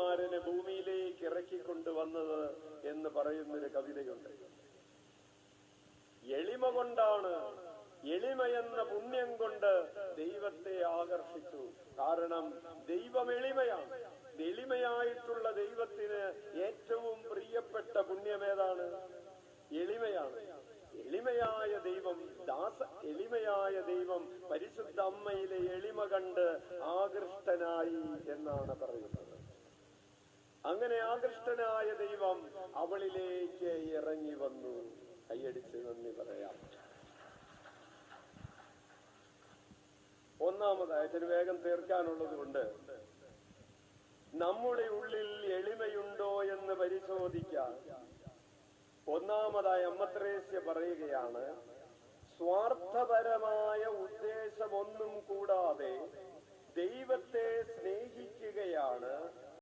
ദൈവകുമാരനെ ഭൂമിയിലേക്ക് ഇറക്കിക്കൊണ്ടുവന്നത് എന്ന് പറയുന്നൊരു കവിതയുണ്ട്. എളിമ കൊണ്ടാണ് എളിമ എന്ന പുണ്യം കൊണ്ട് ദൈവത്തെ ആകർഷിച്ചു. കാരണം ദൈവം എളിമയാണ്. എളിമയായിട്ടുള്ള ദൈവത്തിന് ഏറ്റവും പ്രിയപ്പെട്ട പുണ്യം ഏതാണ്? എളിമയാണ്. എളിമയായ ദൈവം ദാസ എളിമയായ ദൈവം പരിശുദ്ധ അമ്മയിലെ എളിമ കണ്ട് ആകൃഷ്ടനായി എന്നാണ് പറയുന്നത്. അങ്ങനെ ആകൃഷ്ടനായ ദൈവം അവളിലേക്ക് ഇറങ്ങി വന്നു. കൈയടിച്ച് നന്ദി പറയാം. ഒന്നാമതായിട്ട് വേഗം തീർക്കാനുള്ളത് കൊണ്ട് നമ്മുടെ ഉള്ളിൽ എളിമയുണ്ടോ എന്ന് പരിശോധിക്കാൻ ഒന്നാമതായി അമ്മത്രേസ്യ പറയുകയാണ് സ്വാർത്ഥപരമായ ഉദ്ദേശമൊന്നും കൂടാതെ